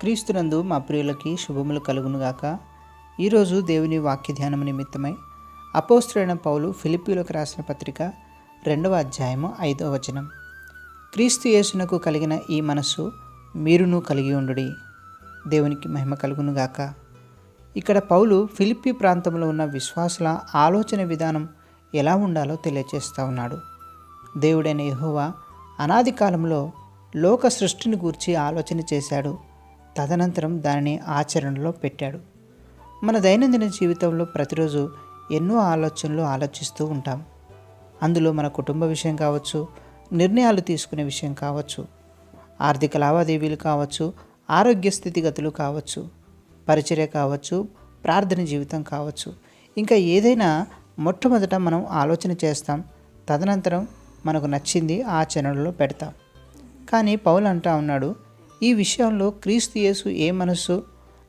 క్రీస్తునందు మా ప్రియులకి శుభములు కలుగునుగాక. ఈరోజు దేవుని వాక్య ధ్యానం నిమిత్తమై అపోస్తుడైన పౌలు ఫిలిపీలకు రాసిన పత్రిక రెండవ అధ్యాయము ఐదవ వచనం. క్రీస్తు యేసునకు కలిగిన ఈ మనస్సు మీరును కలిగి ఉండుడి. దేవునికి మహిమ కలుగునుగాక. ఇక్కడ పౌలు ఫిలిప్పి ప్రాంతంలో ఉన్న విశ్వాసుల ఆలోచన విధానం ఎలా ఉండాలో తెలియచేస్తూ ఉన్నాడు. దేవుడైన యహోవా అనాది కాలంలో లోక సృష్టిని గూర్చి ఆలోచన చేశాడు. తదనంతరం దానిని ఆచరణలో పెట్టాడు. మన దైనందిన జీవితంలో ప్రతిరోజు ఎన్నో ఆలోచనలు ఆలోచిస్తూ ఉంటాం. అందులో మన కుటుంబ విషయం కావచ్చు నిర్ణయాలు తీసుకునే విషయం కావచ్చు ఆర్థిక లావాదేవీలు కావచ్చు ఆరోగ్య స్థితిగతులు కావచ్చు పరిచర్య కావచ్చు ప్రార్థన జీవితం కావచ్చు. ఇంకా ఏదైనా మొట్టమొదట మనం ఆలోచన చేస్తాం. తదనంతరం మనకు నచ్చింది ఆచరణలో పెడతాం. కానీ పౌలు అంటా ఉన్నాడు ఈ విషయంలో క్రీస్తు యేసు ఏ మనస్సు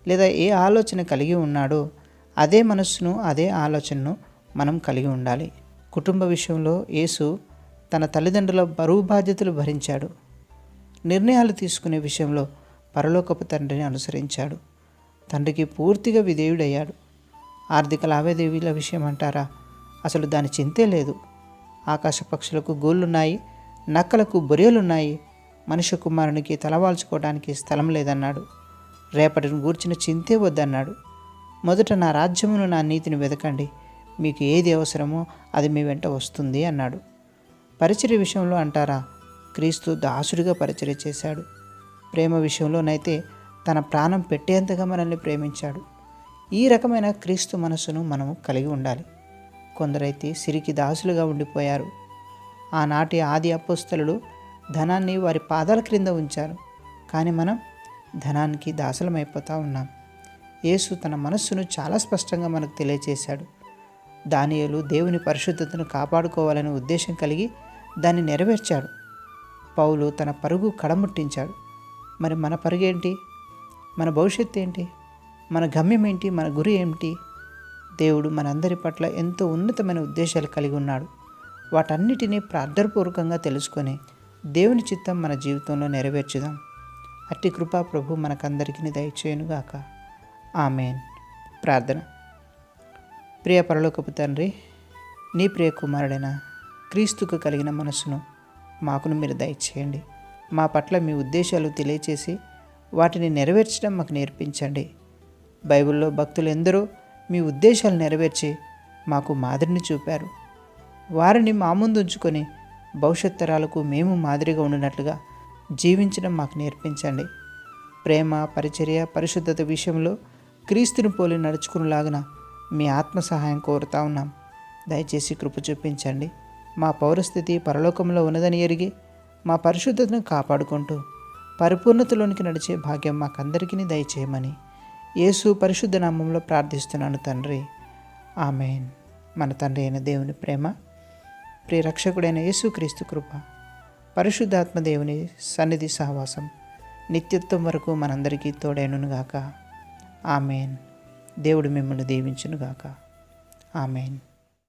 లేదా ఏ ఆలోచన కలిగి ఉన్నాడో అదే మనస్సును అదే ఆలోచనను మనం కలిగి ఉండాలి. కుటుంబ విషయంలో యేసు తన తల్లిదండ్రుల బరువు బాధ్యతలు భరించాడు. నిర్ణయాలు తీసుకునే విషయంలో పరలోకపు తండ్రిని అనుసరించాడు. తండ్రికి పూర్తిగా విధేయుడయ్యాడు. ఆర్థిక లావాదేవీల విషయం అంటారా? అసలు దాని చింతే లేదు. ఆకాశ పక్షులకు గోళ్ళున్నాయి నక్కలకు బొరియలున్నాయి మనుష్య కుమారునికి తలవాల్చుకోవడానికి స్థలం లేదన్నాడు. రేపటిని గూర్చిన చింతే వద్దన్నాడు. మొదట నా రాజ్యమును నా నీతిని వెతకండి మీకు ఏది అవసరమో అది మీ వెంట వస్తుంది అన్నాడు. పరిచర్య విషయంలో అంటారా? క్రీస్తు దాసుడిగా పరిచర్య చేశాడు. ప్రేమ విషయంలోనైతే తన ప్రాణం పెట్టేంతగా మనల్ని ప్రేమించాడు. ఈ రకమైన క్రీస్తు మనసును మనము కలిగి ఉండాలి. కొందరైతే సిరికి దాసులుగా ఉండిపోయారు. ఆనాటి ఆది అపోస్తలుడు ధనాన్ని వారి పాదాల క్రింద ఉంచారు. కానీ మనం ధనానికి దాసలమైపోతూ ఉన్నాం. యేసు తన మనస్సును చాలా స్పష్టంగా మనకు తెలియచేశాడు. దానియలు దేవుని పరిశుద్ధతను కాపాడుకోవాలనే ఉద్దేశం కలిగి దాన్ని నెరవేర్చాడు. పౌలు తన పరుగు కడముట్టించాడు. మరి మన పరుగేంటి మన భవిష్యత్తు ఏంటి? మన గమ్యం ఏంటి? మన గురి ఏమిటి? దేవుడు మనందరి పట్ల ఎంతో ఉన్నతమైన ఉద్దేశాలు కలిగి ఉన్నాడు. వాటన్నిటినీ ప్రార్థనపూర్వకంగా తెలుసుకొని దేవుని చిత్తం మన జీవితంలో నెరవేర్చుదాం. అట్టి కృపా ప్రభు మనకందరికీ దయచేయునుగాక ఆమెన్. ప్రార్థన. ప్రియ పరలోకపు తండ్రి నీ ప్రియ కుమారుడైన క్రీస్తుకు కలిగిన మనసును మాకును మీరు దయచేయండి. మా పట్ల మీ ఉద్దేశాలు తెలియచేసి వాటిని నెరవేర్చడం మాకు నేర్పించండి. బైబిల్లో భక్తులు ఎందరో మీ ఉద్దేశాలు నెరవేర్చి మాకు మాదిరిని చూపారు. వారిని మా ముందు ఉంచుకొని భవిష్యత్ తరాలకు మేము మాదిరిగా ఉండినట్లుగా జీవించడం మాకు నేర్పించండి. ప్రేమ పరిచర్య పరిశుద్ధత విషయంలో క్రీస్తుని పోలి నడుచుకునేలాగున మీ ఆత్మ సహాయం కోరుతా ఉన్నాం. దయచేసి కృప చూపించండి. మా పౌరస్థితి పరలోకంలో ఉన్నదని ఎరిగి మా పరిశుద్ధతను కాపాడుకుంటూ పరిపూర్ణతలోనికి నడిచే భాగ్యం మాకందరికీ దయచేయమని యేసు పరిశుద్ధ నామంలో ప్రార్థిస్తున్నాను తండ్రి. ఆమెన్. మన తండ్రి అయిన దేవుని ప్రేమ ప్రియ రక్షకుడైన యేసుక్రీస్తు కృప పరిశుద్ధాత్మ దేవుని సన్నిధి సహవాసం నిత్యత్వం వరకు మనందరికీ తోడైననుగాక. ఆమెన్. దేవుడు మిమ్మల్ని దీవించునుగాక. ఆమెన్.